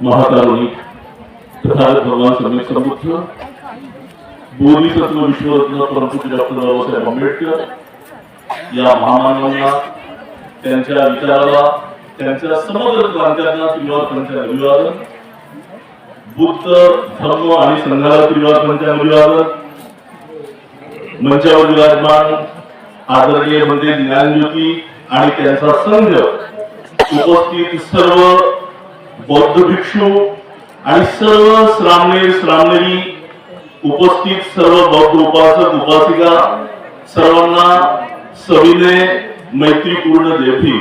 महातारुणी तथागत भगवान सम्यक समृद्ध बोधिसत्व विश्वरत्न परमपूज्य डॉक्टर बाबासाहेब आंबेडकर या महामानवांना त्यांच्या विचाराला त्यांच्या समग्र क्रांत्यांना त्रिवारपंच्या अभिवादन बुद्ध धर्म आणि संघाला त्रिवारपंच्या अभिवादन मंचावर विराजमान आदरणीय म्हणजे ज्ञानज्योती आणि त्यांचा संघ उपस्थित सर्व बौद्ध भिक्षू आणि सर्व श्रामनेर श्रामनेरी उपस्थित सर्व बौद्ध उपासक उपासिका सर्वांना सविनय मैत्रीपूर्ण जयभी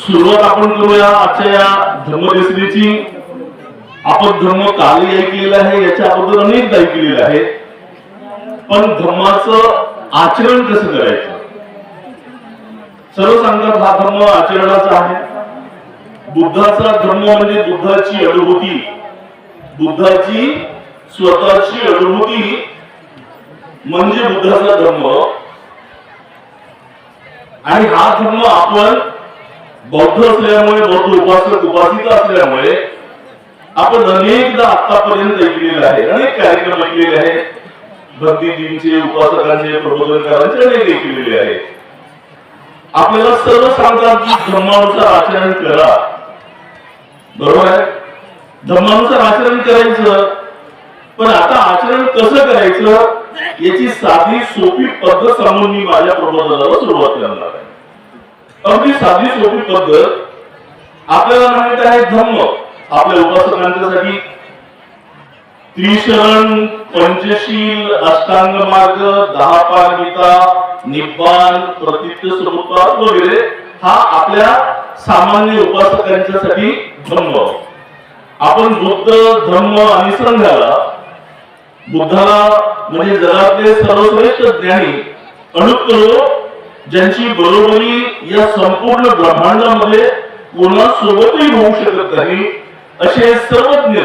सुरुवात आपण करूया आजच्या या धर्मदेसरीची आपण धर्म कालही ऐकलेला आहे याच्या अगोदर अनेकदा ऐकलेलं आहे. पण धर्माचं आचरण कसं करायचं? सर्व सांगतात हा धर्म आचरणाचा आहे. बुद्धाचा धर्म म्हणजे बुद्धाची अनुभूती. बुद्धाची स्वतःची अनुभूती म्हणजे बुद्धाचा धर्म. आणि हा धर्म आपण बौद्ध असल्यामुळे बौद्ध उपासक उपासिका असल्यामुळे आपण अनेकदा आतापर्यंत ऐकलेलं आहे. अनेक कार्यक्रम ऐकलेले आहेत. भक्तीजींचे उपासकांचे प्रबोधनकारांचे अनेक ऐकलेले आहेत. आपल्याला सर्व सांगतात की धर्मानुसार आचरण करा. बरोबर आहे? धर्मानुसार आचरण करायचं पण आता आचरण कसं करायचं याची साधी सोपी पद्धत सांगून मी माझ्या प्रबोधनाला सुरुवात करणार आहे. अगदी साधी सोपी पद्धत आपल्याला माहीत आहे धम्म. आपल्या उपासकांच्यासाठी त्रिशरण पंचशील अष्टांग मार्ग दहा पार गीता निब्बान प्रतित्य स्वरूपात वगैरे हा आपल्या सामान्य उपासकांच्यासाठी धम्म आपण बुद्ध धर्म आणि संघाला बुद्धाला म्हणजे जगातले सर्वश्रेष्ठ ज्ञानी अनुकलो ज्यांची बरोबरी या संपूर्ण ब्रह्मांडामध्ये कोणासोबतही होऊ शकत नाही असे सर्वज्ञ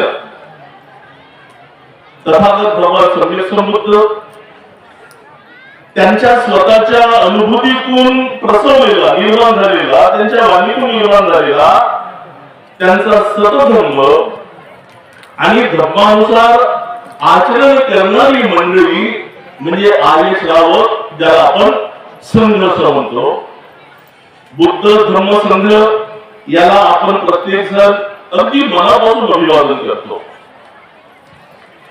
तथागत भगवान सम्यक समृद्ध त्यांच्या स्वतःच्या अनुभूतीतून प्रसवलेला निर्माण झालेला त्यांच्या वाणीतून निर्माण झालेला त्यांचा सतधर्म आणि धर्मानुसार आचरण करणारी मंडळी म्हणजे आर्य श्रावक ज्याला आपण संघ असं म्हणतो. बुद्ध धर्म संघ याला आपण प्रत्येक जण अगदी मनापासून अभिवादन करतो.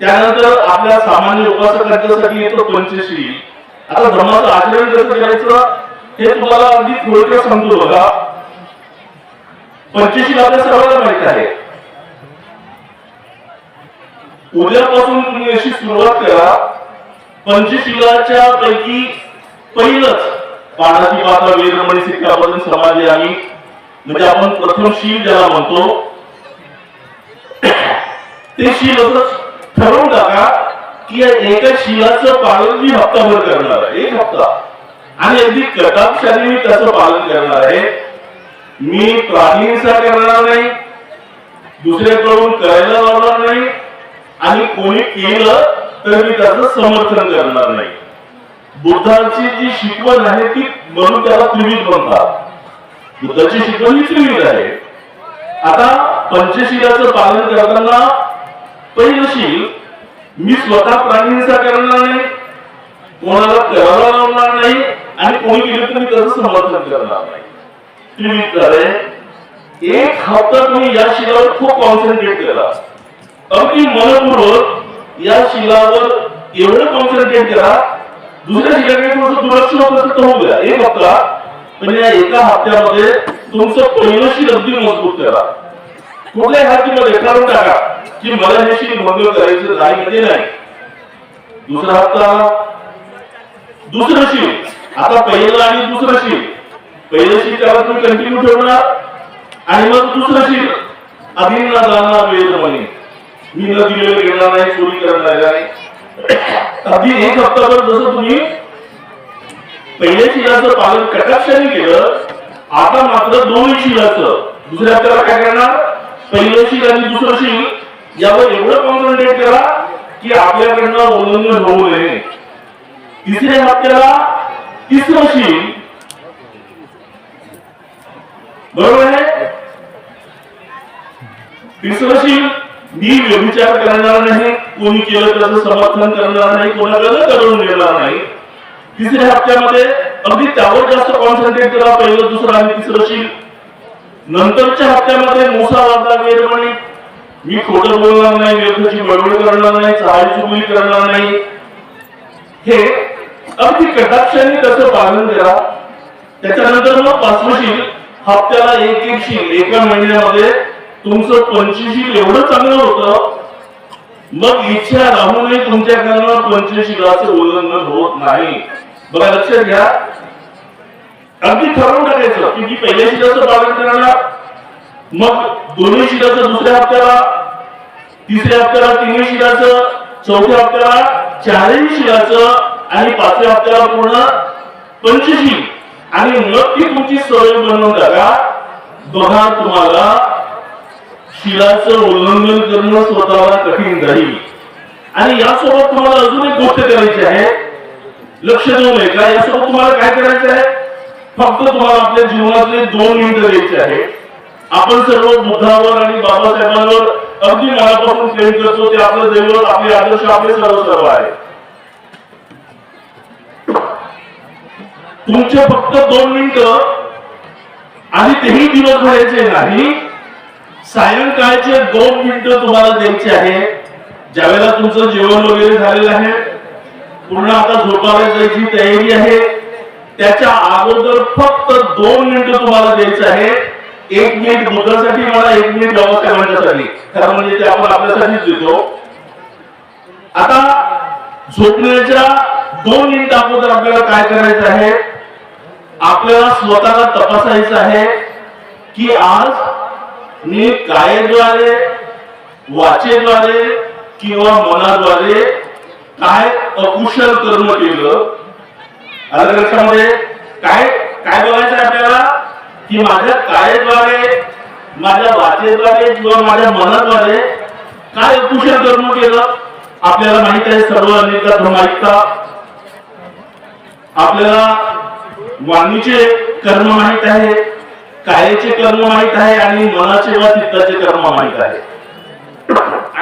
त्यानंतर आपल्या सामान्य उपासकांच्यासाठी येतो पंचशी आता धर्माचं आचरण कसं करायचं हे तुम्हाला अगदी थोडक्यात सांगतो बघा. पंचशी आपल्या सर्वांना माहीत आहे. उद्यापासून तुम्ही अशी सुरुवात करा. पंचशिलाच्या पैकी पहिलंच पाण्याची पात्र वेदमणी सिक्कापासून समाधी आणि म्हणजे आपण प्रथम शील ज्याला म्हणतो ते शील असंच ठरवून टाका की या एका शिलाचं पालन मी हप्ताभर करणार आहे. एक हप्ता. आणि अगदी कटाक्षाने मी त्याचं पालन करणार आहे. मी प्राणींचा करणार नाही. दुसऱ्याकडून करायला लावणार नाही. आणि कोणी केलं तर मी त्याचं समर्थन करणार नाही. बुद्धांची जी शिकवण आहे ती म्हणून त्याला त्रिविध म्हणतात. बुद्धाची शिकवण ही त्रिविध आहे. आता पंचशिलाचं पालन करताना पहिलं अशी मी स्वतः प्राणीहिंसा करणार नाही कोणाला करायला लावणार नाही आणि कोणी केलं तर मी त्याचं समर्थन करणार नाही. एक हप्ता तुम्ही या शिलावर खूप कॉन्सन्ट्रेट केला. अगदी मनपूर्वक या शिलावर एवढं कॉन्सन्ट्रेट करा दुसऱ्या शिलाकडे थोडस दुर्लक्ष होत तर होऊ द्या एक हप्ता पण या एका हप्त्यामध्ये तुमचं पहिलं शील अगदी मजबूत करा. कुठल्याही हातीमध्ये काढून टाका की? मला ह्याची मंगल करायचं नाही म्हणजे नाही. दुसरा हप्ता. दुसरं शिव आता पहिलं आणि दुसरं शिव पहिलं शिव त्याला तुम्ही कंटिन्यू ठेवणार. आणि मग दुसरं शिव अभिनला जाणार वेद म्हणे मी न दिलेलं घेणार नाही चोरी करणार नाही. अगदी एक हप्ताभर जसं तुम्ही पहिल्या शिलाचं पालन कटाक्षाने केलं आता मात्र दोन शिलाचं. दुसऱ्या हप्त्याला काय करणार? पहिलं शील आणि दुसरं शील यावर एवढं कॉन्सन्ट्रेट करा की आपल्याकडनं उल्लंघन होऊ नये. तिसऱ्या हप्त्याला तिसरं शील बरोबर आहे? तिसरं मी व्यभिचार करणार नाही कोणी केलं त्याचं समर्थन करणार नाही कोणाकडे करून देणार नाही. तिसऱ्या हप्त्यामध्ये अगदी त्यावर जास्त कॉन्सन्ट्रेट करा पहिलं दुसरं आणि तिसरं शील नंतरच्या हप्त्यामध्ये मुसा वादा गैरवाणी मी खोटं बोलणार नाही व्यर्थाची बडबड करणार नाही चहाई करणार नाही. हे अगदी कटाक्षाने त्याचं पालन करा. त्याच्यानंतर मग पाचवशील हप्त्याला एक एक शील एका महिन्यामध्ये तुमचं पंचशील एवढं चांगलं होतं. मग इच्छा राहूनही तुमच्याकडनं पंचशीलाचं उल्लंघन होत नाही. बघा लक्षात घ्या. अगदी ठरवून टाकायचं की मी पहिल्या शिलाचं पालन करणार मग दोन्ही शिलाचं दुसऱ्या हप्त्याला तिसऱ्या हप्त्याला तिन्ही शिलाचं चौथ्या हप्त्याला चारही शिलाचं आणि पाचव्या हप्त्याला पूर्ण पंचशील आणि मग ती तुमची सवय बनवून टाका. बघा तुम्हाला शिलाचं उल्लंघन करणं स्वतःला कठीण जाईल. आणि यासोबत तुम्हाला अजून एक गोष्ट करायची आहे. लक्ष देऊ नये का यासोबत तुम्हाला काय करायचं आहे? फक्त तुम्हाला आपल्या जीवनातले दोन मिनिटं द्यायचे आहे आपण सर्व बुद्धावर आणि बाबासाहेबांवर अगदी मनापासून प्रेम करतो. ते आपलं दैवत आपले आदर्श आपले सर्व सर्व आहे. तुमचे फक्त दोन मिनिटं आणि तेही दिवस दिवसभराचे नाही. सायंकाळचे दोन मिनिटं तुम्हाला द्यायचे आहे. ज्यावेळेला तुमचं जेवण वगैरे झालेलं आहे पूर्ण आता झोपायला जायची तयारी आहे. त्याच्या अगोदर फक्त दोन मिनिटं तुम्हाला द्यायचं आहे. एक मिनिट बुद्धासाठी मला एक मिनिट बाबासाहेबांच्यासाठी खरं म्हणजे ते आपण आपल्यासाठीच देतो. आता झोपण्याच्या दोन मिनिट अगोदर आपल्याला काय करायचं आहे? आपल्याला स्वतःला तपासायचं आहे की आज मी कायद्वारे वाचेद्वारे किंवा मनाद्वारे काय अकुशल कर्म केलं? आलं काय काय बघायचं आपल्याला? की माझ्या कायद्वारे माझ्या वाचेद्वारे किंवा माझ्या मनाद्वारे काय कुशल कर्म केलं? आपल्याला माहीत आहे सर्व अनेकदा धर्मायुक्ता. आपल्याला वाणीचे कर्म माहीत आहे कायाचे कर्म माहीत आहे आणि मनाचे व चित्ताचे कर्म माहीत आहे.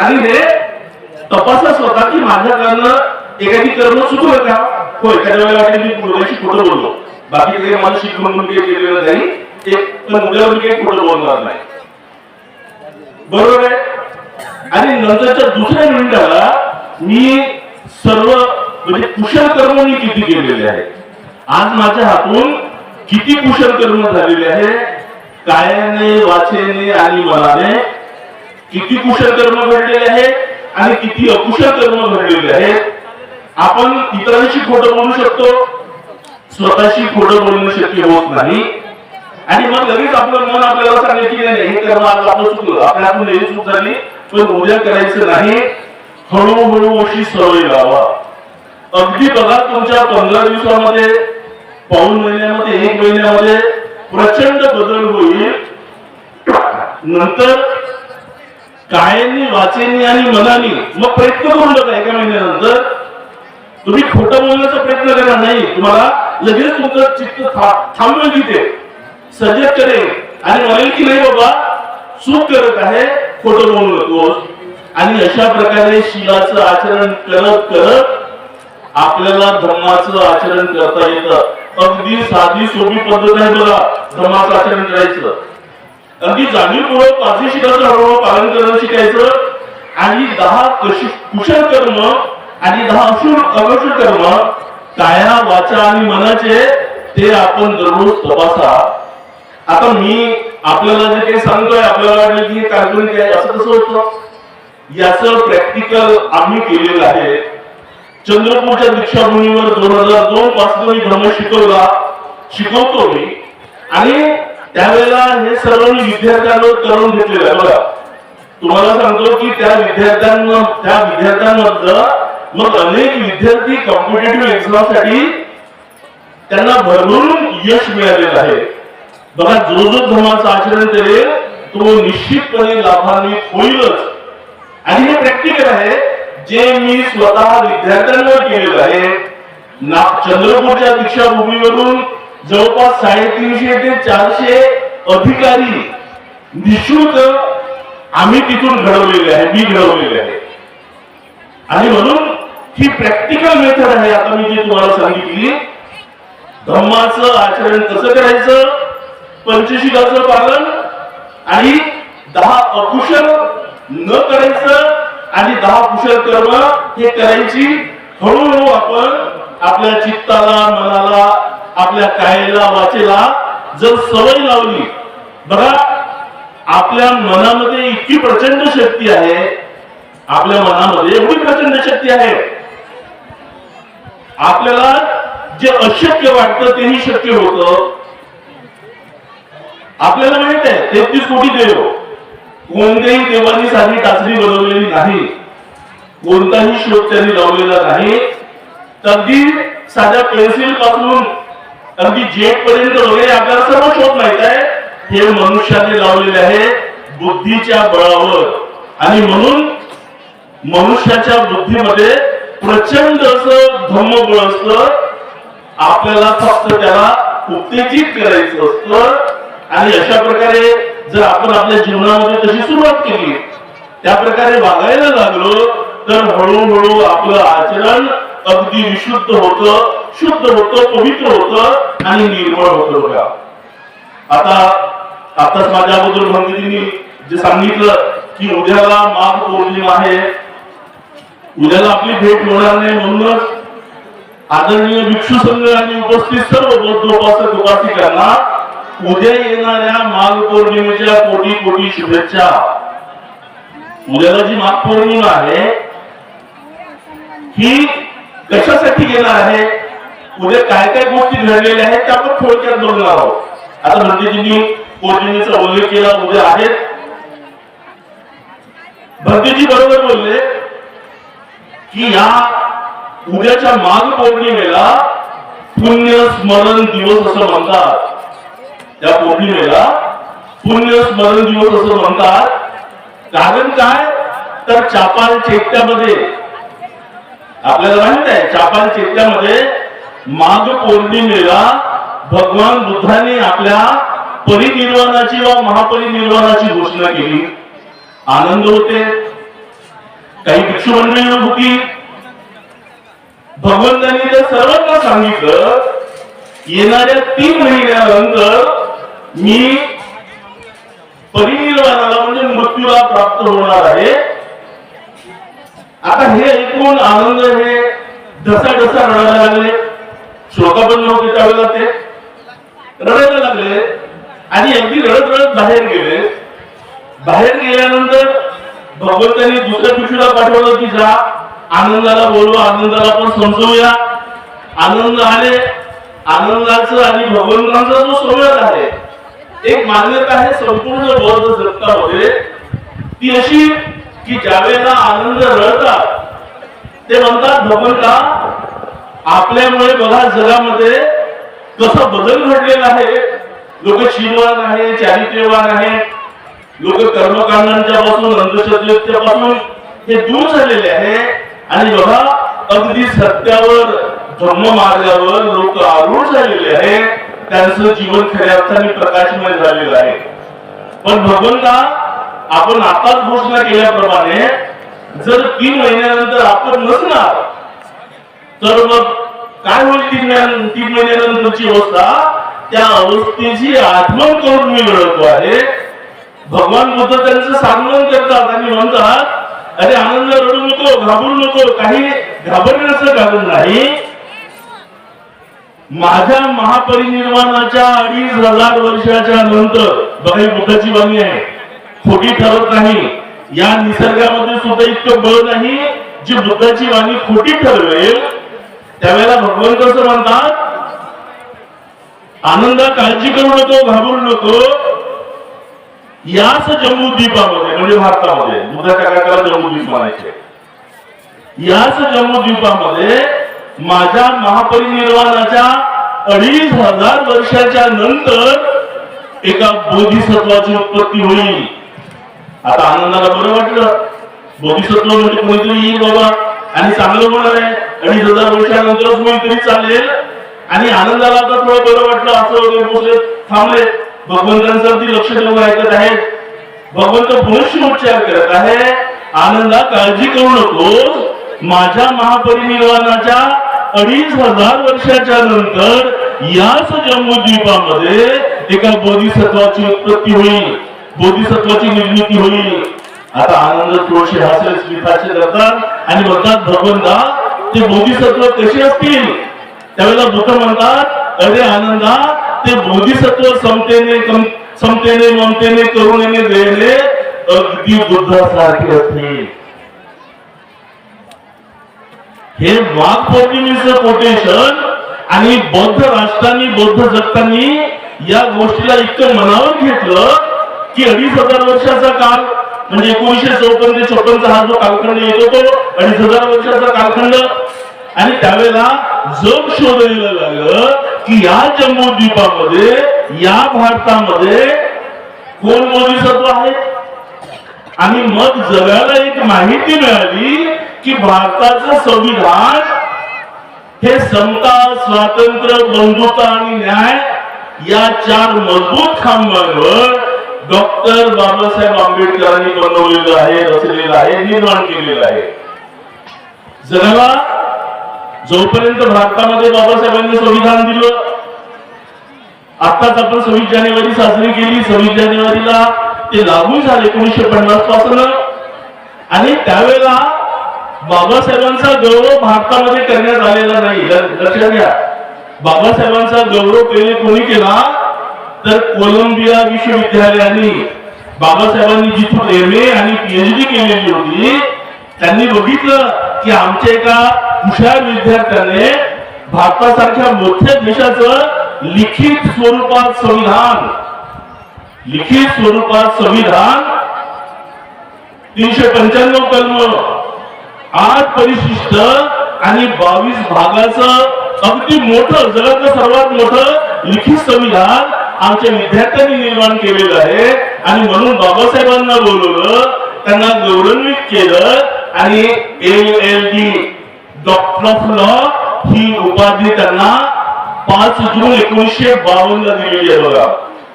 आणि हे तपासा स्वतः की माझ्याकडनं एखादी कर्म चुकलं का? हो एखाद्या वेळेला वाटेल मी मुलाशी खोटं बोललो बाकी काही मला शीख म्हणून काही केलेलं नाही एक पण उद्यावर काही खोटं बोलणार नाही. बरोबर आहे? आणि नंतरच्या दुसऱ्या मिनिटाला मी सर्व म्हणजे कुशल कर्म मी किती केलेले आहे आज माझ्या हातून किती कुशल कर्म झालेले आहे कायाने वाचेने आणि मनाने किती कुशल कर्म घडलेले आहे आणि किती अकुशल कर्म घडलेले आहेत? आपण इतरांशी खोटं बोलू शकतो स्वतःशी खोटं बोलणं शक्य होत नाही. आणि मग लगेच आपलं मन आपल्याला सांगेल की नाही हे कर्म आज आपलं चुकलं आपल्या आपण हे चूक झाली पण उद्या करायचं नाही. हळूहळू अशी सवय लावा. अगदी बघा तुमच्या पंधरा दिवसामध्ये पाऊन महिन्यामध्ये एक महिन्यामध्ये प्रचंड बदल होईल. नंतर कायनी वाचेनी आणि मनानी मग प्रयत्न करू नका एका महिन्यानंतर. तुम्ही खोटं बोलण्याचा प्रयत्न करा नाही. तुम्हाला लगेच तुमचं चित्त था- घेते. तिथे सजेस्ट करेल. आणि म्हणेल की नाही बाबा चूक करत आहे खोटं बोलू नको आणि अशा प्रकारे शिलाचं आचरण करत करत आपल्याला धर्माचं आचरण करता येतं. अगदी साधी सोपी पद्धत आहे बघा धर्माचं आचरण करायचं. अगदी जाणीवपूर्वक पाचवी शिलाचं हळूहळू पालन करणं शिकायचं. आणि दहा कशी कुशल कर्म आणि दहा अशुर अवशुर कर्म काया वाचा आणि मनाचे ते आपण दररोज तपासा. आता मी आपल्याला जे काही सांगतोय आपल्याला वाटलं की हे काल्पनिक आहे असं कसं होतं? याच प्रॅक्टिकल आम्ही केलेलं आहे. चंद्रपूरच्या दीक्षाभूमीवर दोन हजार दोन पासून मी धर्म शिकवला शिकवतो मी. आणि त्यावेळेला हे सर्व मी विद्यार्थ्यांवर करून घेतलेलं आहे. बघा तुम्हाला सांगतो की त्या विद्यार्थ्यांना त्या विद्यार्थ्यांमधलं मग अनेक विद्यार्थी कॉम्पिटेटिव्ह एक्झामसाठी त्यांना भरभरून यश मिळालेलं आहे. बघा जो जो धर्माचं आचरण करेल तो निश्चितपणे लाभान्वित होईलच. आणि हे प्रॅक्टिकल आहे. जे मी स्वतः विद्यार्थ्यांवर केलेलं आहे ना चंद्रपूरच्या दीक्षाभूमीवरून जवळपास साडेतीनशे ते चारशे अधिकारी निशुल्क आम्ही तिथून घडवलेले आहे मी घडवलेले आहे. आणि म्हणून ही प्रॅक्टिकल मेथड आहे. आता मी जी तुम्हाला सांगितली धम्माचं आचरण कसं करायचं पंचशिलाचं पालन आणि दहा अकुशल न करायचं आणि दहा कुशल कर्म हे करायची. हळूहळू आपण आपल्या चित्ताला मनाला आपल्या कायला वाचेला जर सवय लावली बघा आपल्या मनामध्ये इतकी प्रचंड शक्ती आहे आपल्या मनामध्ये एवढी प्रचंड शक्ती आहे आपल्याला जे अशक्य वाटतं तेही शक्य होतं. आपल्याला माहीत आहे तेहतीस कोटी देव. कोणत्याही देवांनी साधी टाचणी बनवलेली नाही. कोणताही शोध त्यांनी लावलेला नाही. अगदी साध्या पेन्सिलपासून अगदी जेट पर्यंत वगैरे आपल्याला सर्व शोध माहीत आहे. हे मनुष्याने लावलेले आहे बुद्धीच्या बळावर. आणि म्हणून मनुष्याच्या बुद्धीमध्ये प्रचंड असं धम्मबळ असत आपल्याला फक्त त्याला उत्तेजित करायचं असतं आणि अशा प्रकारे जर आपण आपल्या जीवनामध्ये तशी सुरुवात केली त्या प्रकारे वागायला लागलो तर हळूहळू आपलं आचरण अगदी विशुद्ध होत शुद्ध होत पवित्र होत आणि निर्मळ होत बघा. आता आताच माझ्या अगोदर भंगिनींनी जे सांगितलं की उद्याला माघ पौर्णिमा आहे उद्याला आपली भेट होणार नाही म्हणूनच आदरणीय भिक्षू संघ आणि उपस्थित सर्व बौद्ध उपासक उपासिकांना उद्या येणाऱ्या माघ पौर्णिमेच्या कोटी कोटी शुभेच्छा. उद्याला जी माघ पौर्णिमा आहे ही कशासाठी येणार आहे? उद्या काय काय गोष्टी घडलेल्या आहेत त्या आपण थोडक्यात बघणार आहोत. आता भंतेजींनी पौर्णिमेचा उल्लेख केला उद्या आहेत. भंतेजी बरोबर बोलले की या उद्याच्या माघ पौर्णिमेला पुण्य स्मरण दिवस असं म्हणतात. त्या पौर्णिमेला पुण्य स्मरण दिवस असं म्हणतात. कारण काय? तर चापाल चेत्यामध्ये आपल्याला माहीत आहे चापाल चेत्यामध्ये माघ पौर्णिमेला भगवान बुद्धाने आपल्या परिनिर्वाणाची व महापरिनिर्वाणाची घोषणा केली. आनंद होते. काही भिक्षू मंडळी होती भगवंतांनी त्या सर्वांना सांगितलं येणाऱ्या तीन महिन्यानंतर मी परिनिर्वाणाला म्हणजे मृत्यूला प्राप्त होणार आहे. आता हे ऐकून आनंद हे ढसा ढसा रडायला लागले. श्लोका पण नव्हते त्यावेळेला ते. रडायला लागले. आणि अगदी रडत रडत बाहेर गेले. बाहेर गेल्यानंतर भगवंतांनी दुसऱ्या पिशवीला पाठवलं की जा आनंदाला बोलवा आनंदाला पण समजवूया आनंद आले आनंदाचं आणि भगवंतांचा जो संवाद आहे एक मान्यता आहे संपूर्ण बौद्ध जगतामध्ये. ती अशी की ज्यावेळेला आनंद रडतात ते म्हणतात भगवंता आपल्यामुळे बघा जगामध्ये कसा बदल घडलेला आहे. लोक शिववान आहे चॅरिटेवान आहे लोक कर्मकांडांच्या पासून अंधश्रद्धेच्या पासून हे दूर झालेले आहे. आणि बघा अगदी सत्यावर धम्म मार्गावर लोक आरूढ झालेले आहे. त्यांचं जीवन खऱ्या अर्थाने प्रकाशमय झालेलं आहे. पण भगवंता आपण आताच घोषणा केल्याप्रमाणे जर तीन महिन्यानंतर आपण नसणार तर मग काय होईल तीन महिन्या- तीन महिन्यानंतरची अवस्था? त्या अवस्थेची आठवण करून मी मिळवतो आहे. भगवान बुद्ध त्यांचं सांगण करतात. आणि म्हणतात अरे आनंद रडू नको घाबरू नको काही घाबरण्याचं कारण नाही. माझ्या महापरिनिर्वाणाच्या अडीच हजार वर्षाच्या नंतर बघा ही बुद्धाची वाणी आहे. खोटी ठरत नाही. या निसर्गामध्ये सुद्धा इतकं बळ नाही जी बुद्धाची वाणी खोटी ठरवेल. त्यावेळेला भगवान कसं म्हणतात? आनंदा काळजी करू नको घाबरू नको. याच जम्मूद्वीपामध्ये म्हणजे भारतामध्ये बुद्धाच्या काळाला जम्मूद्वीप म्हणायचे. याच जम्मूद्वीपामध्ये माझ्या महापरिनिर्वाणाच्या अडीच हजार वर्षाच्या नंतर एका बोधिसत्वाची उत्पत्ती होईल. आता आनंदाला बरं वाटलं. बोधिसत्व म्हणजे कोणीतरी येईल बाबा आणि चांगलं होणार आहे. अडीच हजार वर्षानंतरच कोणीतरी चालेल. आणि आनंदाला आता थोडं बरं वाटलं असं वगैरे थांबले. भगवंतांसाठी लक्ष ठेवून ऐकत आहेत. भगवंत भविष्योच्चार करत आहे. आनंदा काळजी करू नकोस. माझ्या महापरिनिर्वाणाच्या अडीच हजार वर्षाच्या नंतर याच जम्बूद्वीपामध्ये एका बोधिसत्वाची उत्पत्ती होईल. बोधिसत्वाची निर्मिती होईल. आता आनंद तुळशी हास्य स्मिताचे करतात. आणि म्हणतात भगवंता ते बोधिसत्व कसे असतील? त्यावेळेला बुद्ध म्हणतात अरे आनंदा ते बोधिसत्व समतेने समतेने ममतेने करुणेने दयेने अगदी बुद्धासारखे असतील हे वाघ पौर्णिमेचं कोटेशन आणि बौद्ध राष्ट्रांनी बौद्ध जगतांनी या गोष्टीला इतकं मनावर घेतलं की अडीच हजार वर्षाचा काल म्हणजे एकोणीशे चौपन्न ते चौपन्नचा हा जो कालखंड येतो तो अडीच हजार वर्षाचा कालखंड आणि त्यावेळेला जग शोधायला लागलं की या जम्बूद्वीपामध्ये या भारतामध्ये कोण मोदीसत्व आहे? आणि मग जगाला एक माहिती मिळाली की भारताचं संविधान हे समता स्वातंत्र्य बंधुता आणि न्याय या चार मजबूत खांबांवर डॉक्टर बाबासाहेब आंबेडकरांनी बनवलेलं आहे रचलेलं आहे निर्माण केलेलं आहे. जगाला जोपर्यंत भारतामध्ये बाबासाहेबांनी संविधान दिलं आताच आपण सव्वीस जानेवारी साजरी केली. सव्वीस जानेवारीला ते लागू झाले एकोणीसशे पन्नासपासून. आणि त्यावेळेला बाबासाहेबांचा गौरव भारतामध्ये करण्यात आलेला नाही. लक्षात घ्या. बाबासाहेबांचा गौरव पहिले कोणी केला? तर कोलंबिया विश्वविद्यालयाने. बाबासाहेबांनी जिथून एम ए आणि पीएचडी केलेली होती त्यांनी बघितलं की आमच्या एका हुशार विद्यार्थ्याने भारतासारख्या मोठ्या देशाचं लिखित स्वरूपात संविधान लिखित स्वरूपात संविधान तीनशे पंच्याण्णव कलम आठ परिशिष्ट आणि बावीस भागाचं अगदी मोठं जगातलं सर्वात मोठं लिखित संविधान आमच्या विद्यार्थ्यांनी निर्माण केलेलं आहे. आणि म्हणून बाबासाहेबांना बोलवलं त्यांना गौरवान्वित केलं आणि L L D doctor of law ही उपाधी त्यांना पाच जून एकोणीसशे बावन्न ला दिलेली आहे बघा.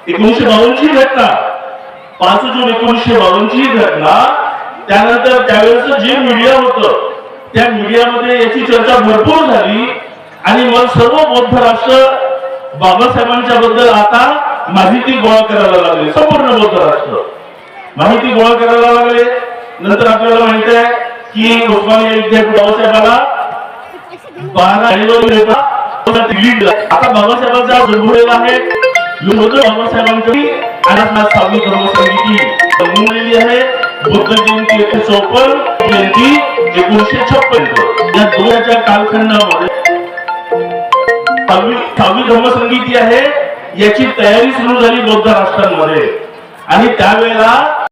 एकोणीसशे बावन्नची घटना. पाच जून एकोणीसशे बावन्नची ही घटना. त्यानंतर त्यावेळेस जे मीडिया होतं त्या मीडियामध्ये याची चर्चा भरपूर झाली. आणि मग सर्व बौद्ध राष्ट्र बाबासाहेबांच्या बद्दल आता माहिती गोळा करायला लागले. संपूर्ण बौद्ध राष्ट्र. माहिती गोळा करायला लागले. नंतर आपल्याला माहीत आहे की उस्मानिया विद्यापीठ बाबासाहेबाला बारा जानेवारी आता बाबासाहेबांचा जन्मलेला आहे बाबासाहेबांकडे जन्मलेली आहे. बुद्ध जयंती एकशे चौपन्न जयंती या कालखंडामध्ये सहावी सहावी धर्मसंगीती आहे. याची तयारी सुरू झाली बौद्ध राष्ट्रांमध्ये. आणि त्यावेळेला